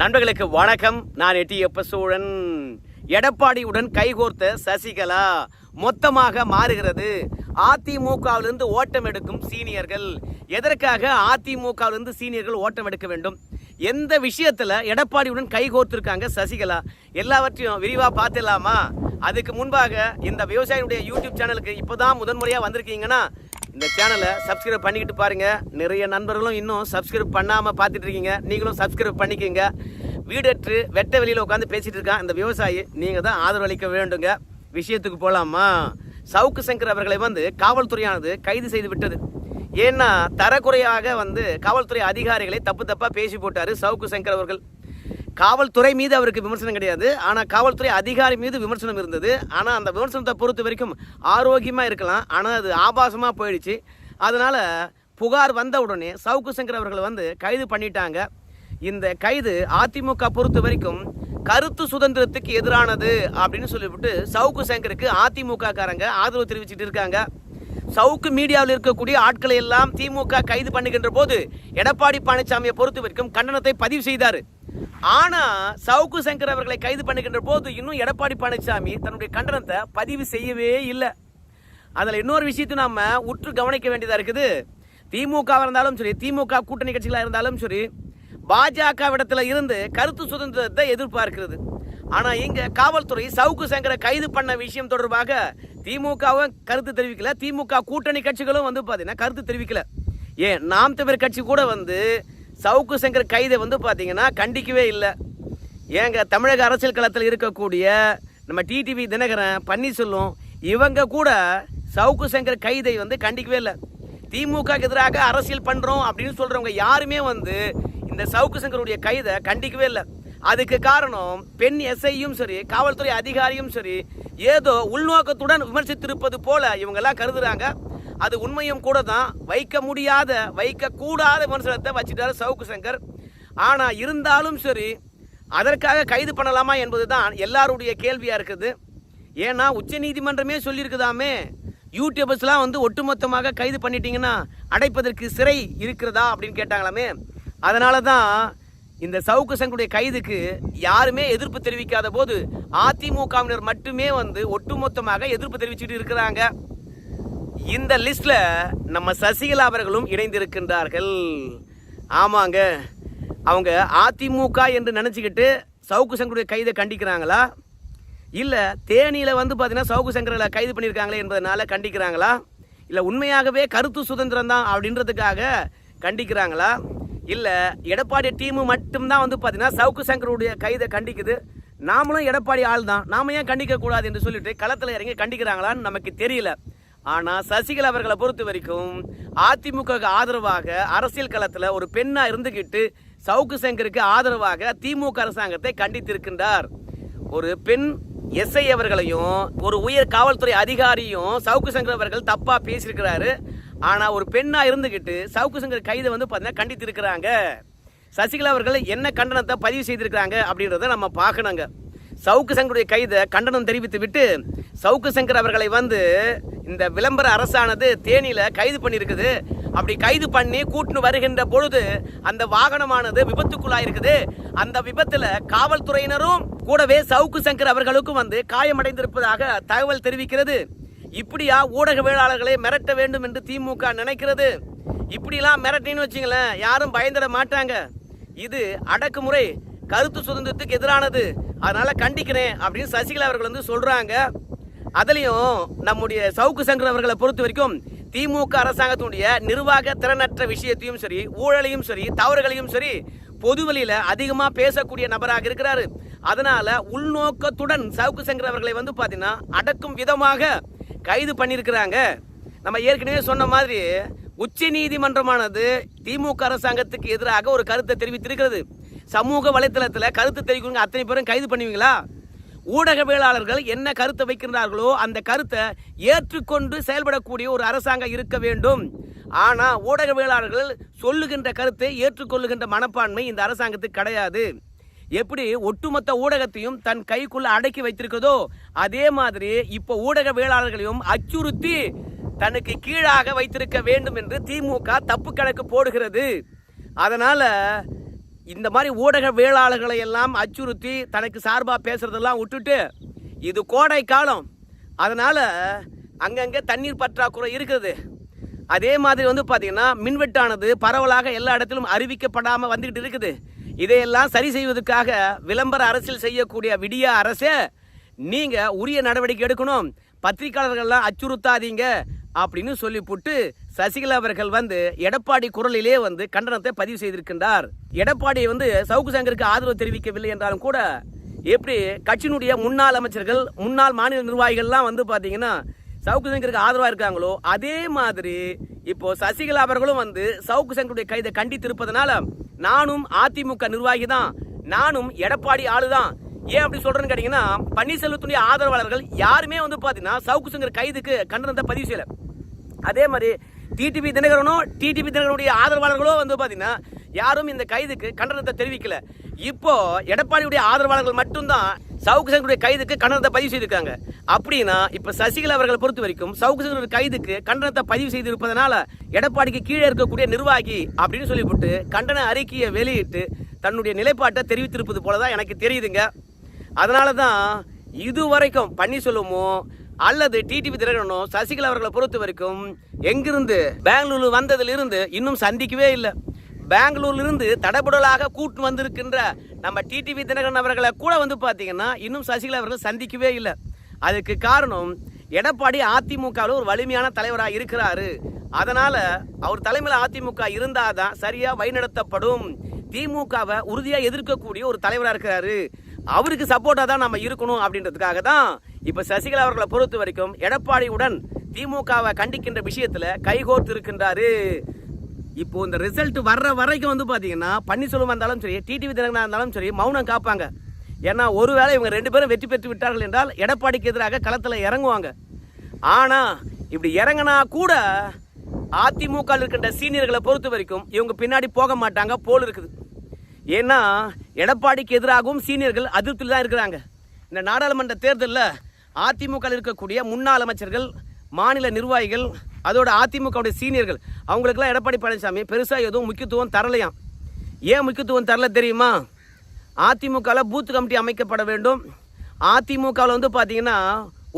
நண்பர்களுக்கு வணக்கம். நான் எட்டியப்ப சூழன் எடப்பாடியுடன் கைகோர்த்த சசிகலா மொத்தமாக மாறுகிறது. அதிமுகவிலிருந்து ஓட்டம் எடுக்கும் சீனியர்கள். எதற்காக அதிமுகவிலிருந்து சீனியர்கள் ஓட்டம் எடுக்க வேண்டும்? எந்த விஷயத்துல எடப்பாடியுடன் கைகோர்த்திருக்காங்க சசிகலா? எல்லாவற்றையும் விரிவா பார்த்துடலாமா? அதுக்கு முன்பாக இந்த விவசாயினுடைய யூடியூப் சேனலுக்கு இப்போதான் முதன்முறையாக வந்திருக்கீங்கன்னா இந்த சேனலை சப்ஸ்கிரைப் பண்ணிக்கிட்டு பாருங்க. நிறைய நண்பர்களும் இன்னும் சப்ஸ்கிரைப் பண்ணாம பார்த்துட்டு இருக்கீங்க நீங்களும் சப்ஸ்கிரைப் பண்ணிக்கோங்க. வீடற்று வெட்ட வெளியில் உட்காந்து பேசிட்டு இருக்கான் இந்த விவசாயி. நீங்க தான் ஆதரவு அளிக்க வேண்டுங்க. விஷயத்துக்கு போலாமா? சவுக்கு சங்கர் அவர்களை வந்து காவல்துறையானது கைது செய்து விட்டது. ஏன்னா தரக்குறையாக வந்து காவல்துறை அதிகாரிகளை தப்பு தப்பா பேசி போட்டாரு சவுக்கு சங்கர் அவர்கள். காவல்துறை மீது அவருக்கு விமர்சனம் கிடையாது. ஆனால் காவல்துறை அதிகாரி மீது விமர்சனம் இருந்தது. ஆனால் அந்த விமர்சனத்தை பொறுத்த வரைக்கும் ஆரோக்கியமாக இருக்கலாம். ஆனால் அது ஆபாசமாக போயிடுச்சு. அதனால் புகார் வந்த உடனே சவுக்கு சங்கர் அவர்களை வந்து கைது பண்ணிட்டாங்க. இந்த கைது அதிமுக பொறுத்த வரைக்கும் கருத்து சுதந்திரத்துக்கு எதிரானது அப்படின்னு சொல்லிவிட்டு சவுக்கு சங்கருக்கு அதிமுக காரங்க ஆதரவு தெரிவிச்சிட்டு இருக்காங்க. சவுக்கு மீடியாவில் இருக்கக்கூடிய ஆட்களை எல்லாம் திமுக கைது பண்ணுகின்ற போது எடப்பாடி பழனிசாமியை பொறுத்த வரைக்கும் கண்டனத்தை பதிவு செய்தார். ஆனா சவுக்கு சங்கர் அவர்களை கைது பண்ணுகின்ற போது இன்னும் எடப்பாடி பழனிசாமி தன்னுடைய கண்டனத்தை பதிவு செய்யவே இல்லை. அதில் இன்னொரு விஷயத்தை நாம உற்று கவனிக்க வேண்டியதா இருக்குது. திமுக இருந்தாலும் சரி திமுக கூட்டணி கட்சிகளாக இருந்தாலும் சரி பாஜகவிடத்துல இருந்து கருத்து சுதந்திரத்தை எதிர்பார்க்கிறது. ஆனா இங்க காவல்துறை சவுக்கு சங்கரை கைது பண்ண விஷயம் தொடர்பாக திமுகவும் கருத்து தெரிவிக்கல. திமுக கூட்டணி கட்சிகளும் வந்து பார்த்தீங்கன்னா கருத்து தெரிவிக்கல. ஏன் நாம் தமிழர் கட்சி கூட வந்து சவுக்கு சங்கர் கைதை வந்து பார்த்தீங்கன்னா கண்டிக்கவே இல்லை. ஏங்க தமிழக அரசியல் களத்தில் இருக்கக்கூடிய நம்ம டிடிவி தினகரன் பன்னீர்செல்வம் இவங்க கூட சவுக்கு சங்கர் கைதை வந்து கண்டிக்கவே இல்லை. திமுக எதிராக அரசியல் பண்ணுறோம் அப்படின்னு சொல்கிறவங்க யாருமே வந்து இந்த சவுக்கு சங்கருடைய கைதை கண்டிக்கவே இல்லை. அதுக்கு காரணம் பெண் எஸ்ஐயும் சரி காவல்துறை அதிகாரியும் சரி ஏதோ உள்நோக்கத்துடன் விமர்சித்திருப்பது போல இவங்கெல்லாம் கருதுறாங்க. அது உண்மையும் கூட தான் வைக்க முடியாத வைக்கக்கூடாத விமர்சனத்தை வச்சுட்டாரு சவுக்கு சங்கர். ஆனால் இருந்தாலும் சரி அதற்காக கைது பண்ணலாமா என்பது தான் எல்லாருடைய கேள்வியாக இருக்குது. ஏன்னா உச்ச நீதிமன்றமே சொல்லியிருக்குதாமே யூடியூபர்ஸ்லாம் வந்து ஒட்டுமொத்தமாக கைது பண்ணிட்டீங்கன்னா அடைப்பதற்கு சிறை இருக்கிறதா அப்படின்னு கேட்டாங்களாமே. அதனால தான் இந்த சவுக்கு சங்கருடைய கைதுக்கு யாருமே எதிர்ப்பு தெரிவிக்காத போது அதிமுகவினர் மட்டுமே வந்து ஒட்டுமொத்தமாக எதிர்ப்பு தெரிவிச்சுட்டு இருக்கிறாங்க. இந்த லிஸ்ட்ல நம்ம சசிகலா அவர்களும் இணைந்திருக்கின்றார்கள். ஆமாங்க. அவங்க அதிமுக என்று நினச்சிக்கிட்டு சவுக்கு சங்கருடைய கைதை கண்டிக்கிறாங்களா? இல்லை தேனியில் வந்து பார்த்தீங்கன்னா சவுக்கு சங்கரில் கைது பண்ணியிருக்காங்களே என்பதனால கண்டிக்கிறாங்களா? இல்லை உண்மையாகவே கருத்து சுதந்திரம் தான் அப்படின்றதுக்காக கண்டிக்கிறாங்களா? இல்லை எடப்பாடி டீமு மட்டும்தான் வந்து பார்த்தீங்கன்னா சவுக்கு சங்கருடைய கைதை கண்டிக்குது. நாமளும் எடப்பாடி ஆள் தான் நாம ஏன் கண்டிக்க கூடாது என்று சொல்லிட்டு களத்தில் இறங்கி கண்டிக்கிறாங்களான்னு நமக்கு தெரியல. ஆனால் சசிகலா அவர்களை பொறுத்த வரைக்கும் அதிமுக ஆதரவாக அரசியல் களத்தில் ஒரு பெண்ணாக இருந்துகிட்டு சவுக்கு சங்கருக்கு ஆதரவாக திமுக அரசாங்கத்தை கண்டித்திருக்கின்றார். ஒரு பெண் எஸ்ஐ அவர்களையும் ஒரு உயர் காவல்துறை அதிகாரியும் சவுக்கு சங்கர் அவர்கள் தப்பாக பேசியிருக்கிறாரு. ஆனால் ஒரு பெண்ணாக இருந்துகிட்டு சவுக்கு சங்கர் கைதை வந்து பார்த்தீங்கன்னா கண்டித்திருக்கிறாங்க. சசிகலா அவர்கள் என்ன கண்டனத்தை பதிவு செய்திருக்கிறாங்க அப்படின்றத நம்ம பார்க்கணுங்க. சவுக்கு சங்கருடைய கைதை கண்டனம் தெரிவித்து விட்டு சவுக்கு சங்கர் அவர்களை வந்து இந்த விளம்பர அரசானது தேனியில கைது பண்ணியிருக்குது. அப்படி கைது பண்ணி கூட்டின்னு வருகின்ற பொழுது அந்த வாகனமானது விபத்துக்குள்ளாயிருக்குது அந்த விபத்துல காவல்துறையினரும் கூடவே சவுக்கு சங்கர் அவர்களுக்கும் வந்து காயமடைந்திருப்பதாக தகவல் தெரிவிக்கிறது. இப்படியா ஊடகவியலாளர்களை மிரட்ட வேண்டும் என்று திமுக நினைக்கிறது. இப்படிலாம் மிரட்டின்னு வச்சுங்களேன் யாரும் பயந்துட மாட்டாங்க. இது அடக்குமுறை. கருத்து சுதந்திரத்துக்கு எதிரானது. அதனால கண்டிக்கிறேன் அப்படின்னு சசிகலா அவர்கள் வந்து சொல்றாங்க. அதுலயும் நம்முடைய சவுக்கு சங்கர் அவர்களை பொறுத்த வரைக்கும் திமுக அரசாங்கத்தினுடைய நிர்வாக திறனற்ற விஷயத்தையும் சரி ஊழலையும் சரி தவறுகளையும் சரி பொதுவெளியில அதிகமா பேசக்கூடிய நபராக இருக்கிறாரு. அதனால உள்நோக்கத்துடன் சவுக்கு சங்கர் அவர்களை வந்து பாத்தீங்கன்னா அடக்கும் விதமாக கைது பண்ணியிருக்கிறாங்க. நம்ம ஏற்கனவே சொன்ன மாதிரி உச்ச நீதிமன்றமானது திமுக அரசாங்கத்துக்கு எதிராக ஒரு கருத்தை தெரிவித்திருக்கிறது. சமூக வலைத்தளத்தில் கருத்து தெரிவிக்கிறவங்க அத்தனை பேரும் கைது பண்ணுவீங்களா? ஊடகவியலாளர்கள் என்ன கருத்தை வைக்கின்றார்களோ அந்த கருத்தை ஏற்றுக்கொண்டு செயல்படக்கூடிய ஒரு அரசாங்கம் இருக்க வேண்டும். ஆனால் ஊடகவியலாளர்கள் சொல்லுகின்ற கருத்தை ஏற்றுக்கொள்ளுகின்ற மனப்பான்மை இந்த அரசாங்கத்துக்கு கிடையாது. எப்படி ஒட்டுமொத்த ஊடகத்தையும் தன் கைக்குள்ள அடக்கி வைத்திருக்கிறதோ அதே மாதிரி இப்போ ஊடகவியலாளர்களையும் அச்சுறுத்தி தனக்கு கீழாக வைத்திருக்க வேண்டும் என்று திமுக தப்பு கணக்கு போடுகிறது. அதனால இந்த மாதிரி ஊடகவியலாளர்களை எல்லாம் அச்சுறுத்தி தனக்கு சார்பாக பேசுறதெல்லாம் விட்டுட்டு இது கோடை காலம். அதனால் அங்கங்கே தண்ணீர் பற்றாக்குறை இருக்குது. அதே மாதிரி வந்து பார்த்திங்கன்னா மின்வெட்டானது பரவலாக எல்லா இடத்திலும் அறிவிக்கப்படாமல் வந்துக்கிட்டு இருக்குது. இதையெல்லாம் சரி செய்வதற்காக விளம்பர அரசியல் செய்யக்கூடிய விடிய அரசே நீங்கள் உரிய நடவடிக்கை எடுக்கணும். பத்திரிகையாளர்கள்லாம் அச்சுறுத்தாதீங்க அப்படின்னு சொல்லிவிட்டு சசிகலா அவர்கள் வந்து எடப்பாடி குரலிலே வந்து கண்டனத்தை பதிவு செய்திருக்கின்றார். எடப்பாடி வந்து சவுக்கு சங்கருக்கு ஆதரவு தெரிவிக்கவில்லை என்றாலும் கூட எப்படி கட்சியினுடைய முன்னாள் அமைச்சர்கள் முன்னாள் மாநில நிர்வாகிகள்லாம் வந்து பார்த்தீங்கன்னா சவுக்கு சங்கருக்கு ஆதரவாக இருக்காங்களோ அதே மாதிரி இப்போ சசிகலா அவர்களும் வந்து சவுக்கு சங்கருடைய கைதை கண்டித்திருப்பதனால நானும் அதிமுக நிர்வாகி தான் நானும் எடப்பாடி ஆளுதான். ஏன் அப்படி சொல்றேன்னு கேட்டீங்கன்னா பன்னீர்செல்வத்துடைய ஆதரவாளர்கள் யாருமே வந்து பாத்தீங்கன்னா சவுக்கு சங்கர் கைதுக்கு கண்டனத்தை பதிவு செய்யல. அதே மாதிரி டிடிபி தினகரனோ டிடிபி தினகரனுடைய ஆதரவாளர்களோ வந்து பார்த்தீங்கன்னா யாரும் இந்த கைதுக்கு கண்டனத்தை தெரிவிக்கல. இப்போ எடப்பாடியுடைய ஆதரவாளர்கள் மட்டும்தான் சவுக்கு சங்கருடைய கைதுக்கு கண்டனத்தை பதிவு செய்திருக்காங்க. அப்படின்னா இப்போ சசிகலா அவர்களை பொறுத்த வரைக்கும் சவுக்கு சங்கருடைய கைதுக்கு கண்டனத்தை பதிவு செய்திருப்பதனால எடப்பாடிக்கு கீழே இருக்கக்கூடிய நிர்வாகி அப்படின்னு சொல்லிவிட்டு கண்டன அறிக்கையை வெளியிட்டு தன்னுடைய நிலைப்பாட்டை தெரிவித்திருப்பது போலதான் எனக்கு தெரியுதுங்க. அதனால தான் இதுவரைக்கும் பன்னீர்செல்வமும் அல்லது டிடிவி தினகரனோ சசிகலா அவர்களை பொறுத்த வரைக்கும் எங்கிருந்து பெங்களூர் வந்ததிலிருந்து இன்னும் சந்திக்கவே இல்லை. பெங்களூர்ல இருந்து தடபுடலாக கூட்டு வந்திருக்கின்ற நம்ம டிடிவி தினகரன் அவர்களை கூட வந்து பார்த்தீங்கன்னா இன்னும் சசிகலா அவர்கள் சந்திக்கவே இல்லை. அதுக்கு காரணம் எடப்பாடி அதிமுகவில் ஒரு வலிமையான தலைவராக இருக்கிறாரு. அதனால அவர் தலைமையில் அதிமுக இருந்தாதான் சரியா வழிநடத்தப்படும். திமுகவை உறுதியாக எதிர்க்கக்கூடிய ஒரு தலைவராக இருக்கிறாரு. அவருக்கு சப்போர்ட்டாக தான் நம்ம இருக்கணும் அப்படின்றதுக்காக தான் இப்போ சசிகலா அவர்களை பொறுத்த வரைக்கும் எடப்பாடியுடன் திமுகவை கண்டிக்கின்ற விஷயத்தில் கைகோர்த்து இருக்கின்றாரு இப்போ இந்த ரிசல்ட் வர்ற வரைக்கும் வந்து பார்த்தீங்கன்னா பன்னீர்செல்வம் இருந்தாலும் சரி டிடிவி தினகரனா இருந்தாலும் சரி மௌனம் காப்பாங்க. ஏன்னா ஒருவேளை இவங்க ரெண்டு பேரும் வெற்றி பெற்று விட்டார்கள் என்றால் எடப்பாடிக்கு எதிராக களத்தில் இறங்குவாங்க. ஆனால் இப்படி இறங்கினா கூட அதிமுக இருக்கின்ற சீனியர்களை பொறுத்த வரைக்கும் இவங்க பின்னாடி போக மாட்டாங்க போல் இருக்குது. ஏன்னா எடப்பாடிக்கு எதிராகவும் சீனியர்கள் அதிருப்தியில் தான் இருக்கிறாங்க. இந்த நாடாளுமன்ற தேர்தலில் அதிமுக இருக்கக்கூடிய முன்னாள் அமைச்சர்கள் மாநில நிர்வாகிகள் அதோட அதிமுகவுடைய சீனியர்கள் அவங்களுக்கெல்லாம் எடப்பாடி பழனிசாமி பெருசாக எதுவும் முக்கியத்துவம் தரலையாம். ஏன் முக்கியத்துவம் தரல தெரியுமா? அதிமுகவில் பூத் கமிட்டி அமைக்கப்பட வேண்டும். அதிமுகவில் வந்து பார்த்தீங்கன்னா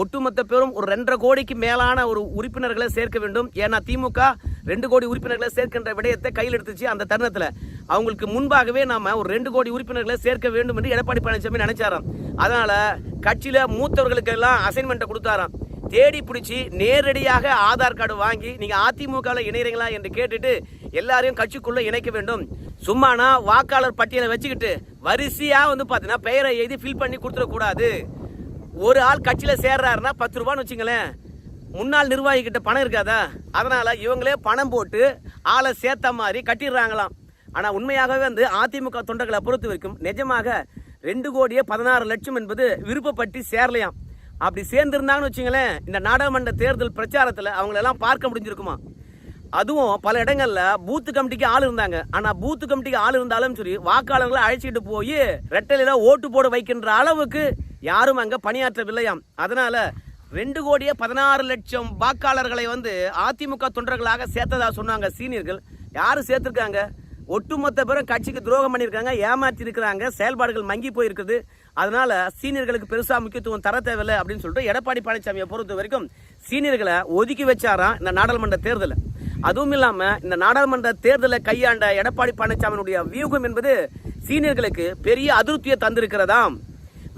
ஒட்டுமொத்த பேரும் ஒரு ரெண்டரை கோடிக்கு மேலான ஒரு உறுப்பினர்களை சேர்க்க வேண்டும். ஏன்னா திமுக ரெண்டு கோடி உறுப்பினர்களை சேர்க்கின்ற விடயத்தை கையில் எடுத்துச்சு அந்த தருணத்தில். அவங்களுக்கு முன்பாகவே நாம ஒரு ரெண்டு கோடி உறுப்பினர்களை சேர்க்க வேண்டும் என்று எடப்பாடி பழனிசாமி நினைச்சாராம். அதனால கட்சியில மூத்தவர்களுக்கு எல்லாம் அசைன்மெண்ட்டை கொடுத்தாராம். தேடி பிடிச்சி நேரடியாக ஆதார் கார்டு வாங்கி நீங்க அதிமுகவில் இணையறீங்களா என்று கேட்டுட்டு எல்லாரையும் கட்சிக்குள்ள இணைக்க வேண்டும். சும்மானா வாக்காளர் பட்டியலை வச்சுக்கிட்டு வரிசையா வந்து பாத்தீங்கன்னா பெயரை எழுதி ஃபில் பண்ணி கொடுத்துடக்கூடாது ஒரு ஆள் கட்சியில சேர்றாருன்னா பத்து ரூபான்னு வச்சுங்களேன். முன்னாள் நிர்வாகி கிட்ட பணம் இருக்காதா? அதனால இவங்களே பணம் போட்டு ஆளை சேர்த்த மாதிரி கட்டிடுறாங்களாம். ஆனால் உண்மையாகவே வந்து அதிமுக தொண்டர்களை பொறுத்த வரைக்கும் நிஜமாக ரெண்டு கோடியே பதினாறு லட்சம் என்பது விருப்பப்பட்டு சேரலையாம். அப்படி சேர்ந்திருந்தாங்கன்னு வச்சுங்களேன் இந்த நாடாளுமன்ற தேர்தல் பிரச்சாரத்தில் அவங்களெல்லாம் பார்க்க முடிஞ்சிருக்குமா? அதுவும் பல இடங்களில் பூத்து கமிட்டிக்கு ஆள் இருந்தாங்க. ஆனால் பூத்து கமிட்டிக்கு ஆள் இருந்தாலும் சரி வாக்காளர்களை அழைச்சிட்டு போய் ரெட்டலையில ஓட்டு போட வைக்கின்ற அளவுக்கு யாரும் அங்கே பணியாற்றவில்லையாம். அதனால் ரெண்டு கோடியே பதினாறு லட்சம் வாக்காளர்களை வந்து அதிமுக தொண்டர்களாக சேர்த்ததாக சொன்னாங்க சீனியர்கள். யார் சேர்த்துருக்காங்க? ஒட்டுமொத்த பேரும் கட்சிக்கு துரோகம் பண்ணியிருக்காங்க ஏமாற்றி இருக்கிறாங்க செயல்பாடுகள் மங்கி போயிருக்குது. அதனால சீனியர்களுக்கு பெருசாக முக்கியத்துவம் தர தேவையில்லை அப்படின்னு சொல்லிட்டு எடப்பாடி பழனிசாமியை பொறுத்த வரைக்கும் சீனியர்களை ஒதுக்கி வச்சாராம் இந்த நாடாளுமன்ற தேர்தலில் அதுவும் இல்லாமல் இந்த நாடாளுமன்ற தேர்தலை கையாண்ட எடப்பாடி பழனிசாமியினுடைய வியூகம் என்பது சீனியர்களுக்கு பெரிய அதிருப்தியை தந்திருக்கிறதாம்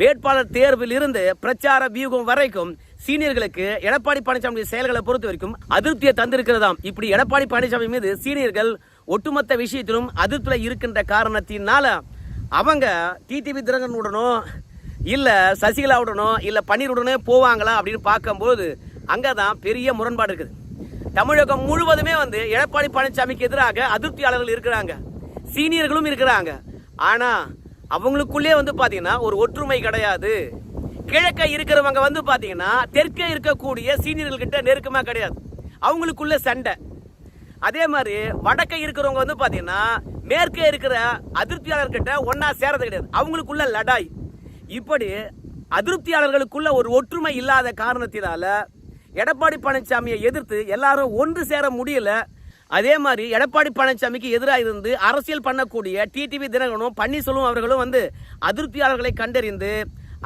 வேட்பாளர் தேர்வில் இருந்து பிரச்சார வியூகம் வரைக்கும் சீனியர்களுக்கு எடப்பாடி பழனிசாமியுடைய செயல்களை பொறுத்த வரைக்கும் அதிருப்தியை தந்திருக்கிறதாம். இப்படி எடப்பாடி பழனிசாமி மீது சீனியர்கள் ஒட்டுமொத்த விஷயத்திலும் அதிருப்தியில இருக்கின்ற காரணத்தினால அவங்க டிடிவி திரங்கனுடனோ இல்லை சசிகலாவுடனோ இல்லை பன்னீருடனே போவாங்களா அப்படின்னு பார்க்கும்போது அங்கே தான் பெரிய முரண்பாடு இருக்குது. தமிழகம் முழுவதுமே வந்து எடப்பாடி பழனிசாமிக்கு எதிராக அதிருப்தியாளர்கள் இருக்கிறாங்க. சீனியர்களும் இருக்கிறாங்க. ஆனால் அவங்களுக்குள்ளே வந்து பார்த்தீங்கன்னா ஒரு ஒற்றுமை கிடையாது. கிழக்க இருக்கிறவங்க வந்து பார்த்தீங்கன்னா தெற்கே இருக்கக்கூடிய சீனியர்கள்கிட்ட நெருக்கமாக கிடையாது. அவங்களுக்குள்ள சண்டை. அதே மாதிரி வடக்கே இருக்கிறவங்க வந்து பார்த்தீங்கன்னா மேற்கே இருக்கிற அதிருப்தியாளர்கிட்ட ஒன்றா சேரது கிடையாது. அவங்களுக்குள்ள லடாய். இப்படி அதிருப்தியாளர்களுக்குள்ள ஒரு ஒற்றுமை இல்லாத காரணத்தினால எடப்பாடி பழனிசாமியை எதிர்த்து எல்லாரும் ஒன்று சேர முடியல. அதே மாதிரி எடப்பாடி பழனிசாமிக்கு எதிராக இருந்து அரசியல் பண்ணக்கூடிய டிடிவி தினகனும் பன்னீர்செல்வம் அவர்களும் வந்து அதிருப்தியாளர்களை கண்டறிந்து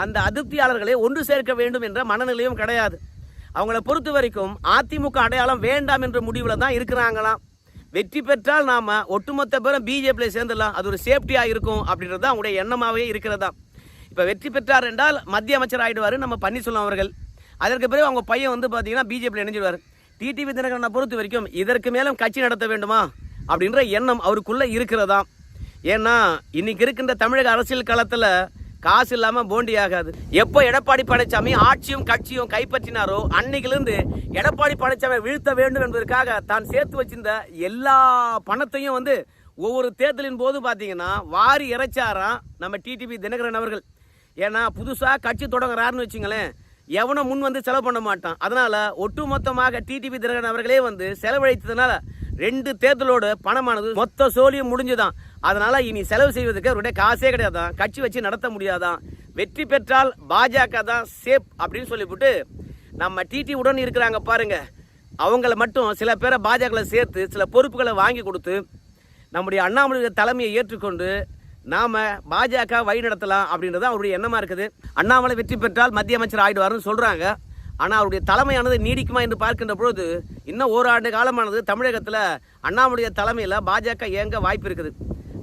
அந்த அதிருப்தியாளர்களை ஒன்று சேர்க்க வேண்டும் என்ற மனநிலையும் கிடையாது. அவங்கள பொறுத்த வரைக்கும் அதிமுக அடையாளம் வேண்டாம் என்ற முடிவில் தான் இருக்கிறாங்களாம். வெற்றி பெற்றால் நாம் ஒட்டுமொத்த பேரும் பிஜேபியில் சேர்ந்துடலாம். அது ஒரு சேஃப்டியாக இருக்கும் அப்படின்றது தான் அவங்களுடைய எண்ணமாகவே இருக்கிறதா. இப்போ வெற்றி பெற்றார் என்றால் மத்திய அமைச்சர் ஆகிடுவார் நம்ம பன்னீர்செல்வம் அவர்கள். அதற்கு பிறகு அவங்க பையன் வந்து பார்த்தீங்கன்னா பிஜேபியில் இணைஞ்சிடுவார் டிடிவி தினகரனை பொறுத்த வரைக்கும் இதற்கு மேலும் கட்சி நடத்த வேண்டுமா அப்படின்ற எண்ணம் அவருக்குள்ளே இருக்கிறதா ஏன்னா இன்னைக்கு இருக்கின்ற தமிழக அரசியல் களத்தில் காசு இல்லாமல் போண்டி ஆகாது. எப்போ எடப்பாடி பழனிசாமி ஆட்சியும் கட்சியும் கைப்பற்றினாரோ அன்னைக்கிலிருந்து எடப்பாடி பழனிசாமி வீழ்த்த வேண்டும் என்பதற்காக தான் சேர்த்து வச்சிருந்த எல்லா பணத்தையும் வந்து ஒவ்வொரு தேர்தலின் போது பார்த்தீங்கன்னா வாரி இறைச்சாராம் நம்ம டிடிபி தினகரன் அவர்கள். ஏன்னா புதுசாக கட்சி தொடங்குறாருன்னு வச்சுங்களேன் எவனை முன் வந்து செலவு பண்ண மாட்டான். அதனால் ஒட்டுமொத்தமாக டிடிபி தினகரன் அவர்களே வந்து செலவழித்ததுனால ரெண்டு தேர்தலோட பணமானது மொத்த சோழியும் முடிஞ்சுதான். அதனால இனி செலவு செய்வதற்கு அவருடைய காசே கிடையாதான். கட்சி வச்சு நடத்த முடியாதான். வெற்றி பெற்றால் பாஜக தான் சேஃப் அப்படின்னு சொல்லிவிட்டு நம்ம டிடி உடன் இருக்கிறாங்க பாருங்க. அவங்கள மட்டும் சில பேரை பாஜகவில் சேர்த்து சில பொறுப்புகளை வாங்கி கொடுத்து நம்முடைய அண்ணாமலை தலைமையை ஏற்றுக்கொண்டு நாம் பாஜக வழி நடத்தலாம் அப்படின்றது அவருடைய எண்ணமாக இருக்குது. அண்ணாமலை வெற்றி பெற்றால் மத்திய அமைச்சர் ஆயிடுவாருன்னு சொல்கிறாங்க ஆனால் அவருடைய தலைமையானது நீடிக்குமா என்று பார்க்கின்ற பொழுது இன்னும் ஓராண்டு காலமானது தமிழகத்தில் அண்ணாமலைய தலைமையில் பாஜக இயங்க வாய்ப்பு இருக்குது.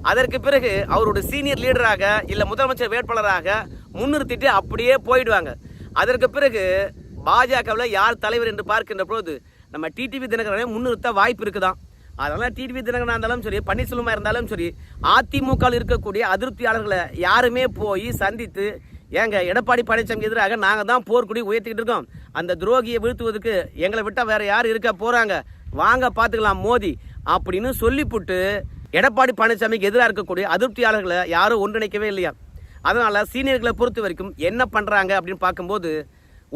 அதற்கு பிறகு அவருடைய சீனியர் லீடராக இல்லை முதலமைச்சர் வேட்பாளராக முன்னிறுத்திட்டு அப்படியே போயிடுவாங்க. அதற்கு பிறகு பாஜகவில் யார் தலைவர் என்று பார்க்கின்ற பொழுது நம்ம டிடிவி தினகரனை முன்னிறுத்த வாய்ப்பு இருக்குதான். அதனால் டிடிவி தினகரனாக இருந்தாலும் சரி பன்னீர்செல்வமாக இருந்தாலும் சரி அதிமுகவில் இருக்கக்கூடிய அதிருப்தியாளர்களை யாருமே போய் சந்தித்து ஏங்க எடப்பாடி பழனிசாமிக்கு எதிராக நாங்கள் தான் போர்க்குடி உயர்த்திக்கிட்டு இருக்கோம். அந்த துரோகியை வீழ்த்துவதற்கு எங்களை விட்டால் வேற யார் இருக்க போகிறாங்க வாங்க பார்த்துக்கலாம் மோதி அப்படின்னு சொல்லிப்புட்டு எடப்பாடி பழனிசாமிக்கு எதிராக இருக்கக்கூடிய அதிருப்தியாளர்களை யாரும் ஒன்றிணைக்கவே இல்லையா? அதனால் சீனியர்களை பொறுத்த வரைக்கும் என்ன பண்ணுறாங்க அப்படின்னு பார்க்கும்போது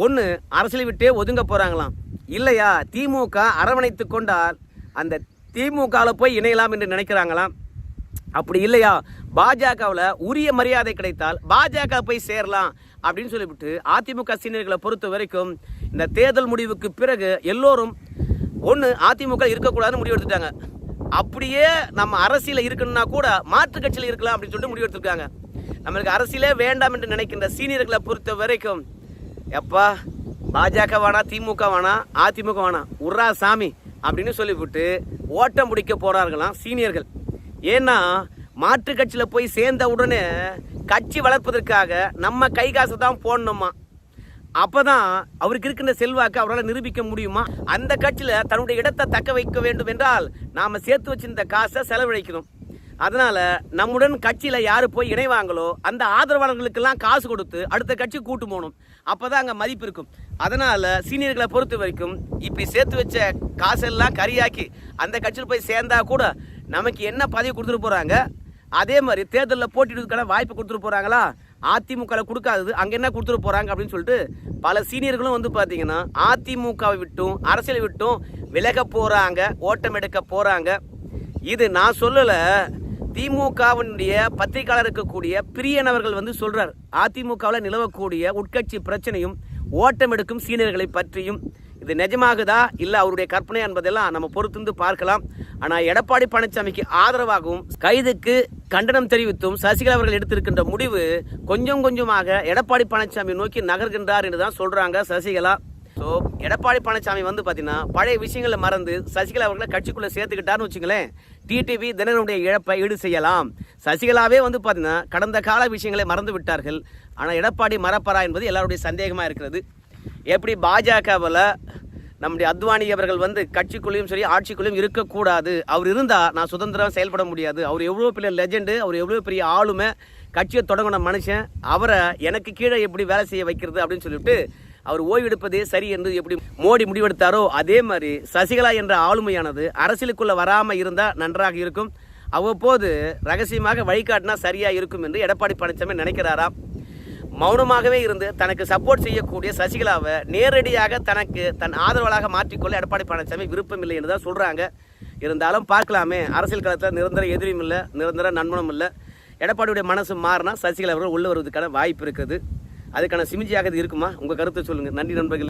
ஒன்று அரசியல் விட்டே ஒதுங்க போகிறாங்களாம் இல்லையா? திமுக அரவணைத்து கொண்டால் அந்த திமுகவில் போய் இணையலாம் என்று நினைக்கிறாங்களாம். அப்படி இல்லையா? பாஜகவில் உரிய மரியாதை கிடைத்தால் பாஜக போய் சேரலாம் அப்படின்னு சொல்லிவிட்டு அதிமுக சீனியர்களை பொறுத்த வரைக்கும் இந்த தேர்தல் முடிவுக்கு பிறகு எல்லோரும் ஒன்று அதிமுக இருக்கக்கூடாதுன்னு முடிவு எடுத்துட்டாங்க அப்படியே நம்ம அரசியல இருக்கணும்னா கூட மாற்று கட்சியில் இருக்கலாம் அப்படின்னு சொல்லிட்டு முடிவு எடுத்திருக்காங்க நம்மளுக்கு அரசியலே வேண்டாம் என்று நினைக்கின்ற சீனியர்களை பொறுத்த வரைக்கும் எப்பா பாஜக வேணா திமுக வேணா அதிமுக வேணா உர்ரா சாமி அப்படின்னு சொல்லிவிட்டு ஓட்டம் பிடிக்க போறார்களாம் சீனியர்கள். ஏன்னா மாற்று கட்சியில் போய் சேர்ந்த உடனே கட்சி வளர்ப்பதற்காக நம்ம கை காசு தான் போடணுமா? அப்பதான் அவருக்கு இருக்கின்ற செல்வாக்கு அவரால் நிரூபிக்க முடியுமா? அந்த கட்சியில தன்னுடைய இடத்தை தக்க வைக்க வேண்டும் என்றால் நாம சேர்த்து வச்சிருந்த காசை செலவழிக்கணும். அதனால நம்முடன் கட்சியில யாரு போய் இணைவாங்களோ அந்த ஆதரவாளர்களுக்கெல்லாம் காசு கொடுத்து அடுத்த கட்சி கூட்டு போகணும். அப்பதான் அங்க மதிப்பு இருக்கும். அதனால சீனியர்களை பொறுத்த வரைக்கும் இப்படி சேர்த்து வச்ச காசெல்லாம் கரியாக்கி அந்த கட்சியில் போய் சேர்ந்தா கூட நமக்கு என்ன பதவி கொடுத்துட்டு போறாங்க? அதே மாதிரி தேர்தலில் போட்டிடுறதுக்கான வாய்ப்பு கொடுத்துட்டு போறாங்களா? அதிமுகவில் கொடுக்காதது அங்கே என்ன கொடுத்துட்டு போகிறாங்க அப்படின்னு சொல்லிட்டு பல சீனியர்களும் வந்து பார்த்தீங்கன்னா அதிமுகவை விட்டும் அரசியலை விட்டும் விலக போகிறாங்க ஓட்டம் எடுக்க போகிறாங்க இது நான் சொல்லலை. திமுகவினுடைய பத்திரிகையாளர் இருக்கக்கூடிய பிரியனவர்கள் வந்து சொல்கிறார் அதிமுகவில் நிலவக்கூடிய உட்கட்சி பிரச்சனையும் ஓட்டம் எடுக்கும் சீனியர்களை பற்றியும். இது நிஜமாகுதா? இல்லை அவருடைய கற்பனை என்பதெல்லாம் நம்ம பொறுத்திருந்து பார்க்கலாம். ஆனால் எடப்பாடி பழனிசாமிக்கு ஆதரவாகவும் கைதுக்கு கண்டனம் தெரிவித்தும் சசிகலா அவர்கள் எடுத்திருக்கின்ற முடிவு கொஞ்சம் கொஞ்சமாக எடப்பாடி பழனிசாமி நோக்கி நகர்கின்றார் என்று தான் சொல்கிறாங்க சசிகலா. ஸோ எடப்பாடி பழனிசாமி வந்து பார்த்தீங்கன்னா பழைய விஷயங்களை மறந்து சசிகலா அவர்களை கட்சிக்குள்ளே சேர்த்துக்கிட்டார்னு வச்சுங்களேன் டிடிவி தினனுடைய இழப்பை ஈடு செய்யலாம். சசிகலாவே வந்து பார்த்தீங்கன்னா கடந்த கால விஷயங்களை மறந்து விட்டார்கள். ஆனால் எடப்பாடி மறப்பரா என்பது எல்லாருடைய சந்தேகமாக இருக்கிறது. எப்படி பாஜகவில் நம்முடைய அத்வானி அவர்கள் வந்து கட்சிக்குள்ளேயும் சரி ஆட்சிக்குள்ளேயும் இருக்கக்கூடாது. அவர் இருந்தால் நான் சுதந்திரம் செயல்பட முடியாது. அவர் எவ்வளோ பெரிய லெஜெண்டு அவர் எவ்வளோ பெரிய ஆளுமை கட்சியை தொடங்கின மனுஷன் அவரை எனக்கு கீழே எப்படி வேலை செய்ய வைக்கிறது அப்படின்னு சொல்லிட்டு அவர் ஓய்வெடுப்பதே சரி என்று எப்படி மோடி முடிவெடுத்தாரோ அதே மாதிரி சசிகலா என்ற ஆளுமையானது அரசியலுக்குள்ளே வராமல் இருந்தால் நன்றாக இருக்கும். அவ்வப்போது ரகசியமாக வழிகாட்டினா சரியாக இருக்கும் என்று எடப்பாடி பழனிசாமி நினைக்கிறாராம். மௌனமாகவே இருந்து தனக்கு சப்போர்ட் செய்யக்கூடிய சசிகலாவை நேரடியாக தனக்கு தன் ஆதரவாளாக மாற்றிக்கொள்ள எடப்பாடி பழனிசாமி விருப்பம் இல்லை என்று தான் சொல்கிறாங்க இருந்தாலும் பார்க்கலாமே. அரசியல் களத்தில் நிரந்தர எதிரியும் இல்லை நிரந்தர நண்பனும் இல்லை. எடப்பாடியுடைய மனசு மாறினா சசிகலா அவர்கள் உள்ளே வருவதற்கான வாய்ப்பு இருக்குது. அதுக்கான சிமிஜியாக இது இருக்குமா? உங்கள் கருத்தை சொல்லுங்கள் நன்றி நண்பர்கள்.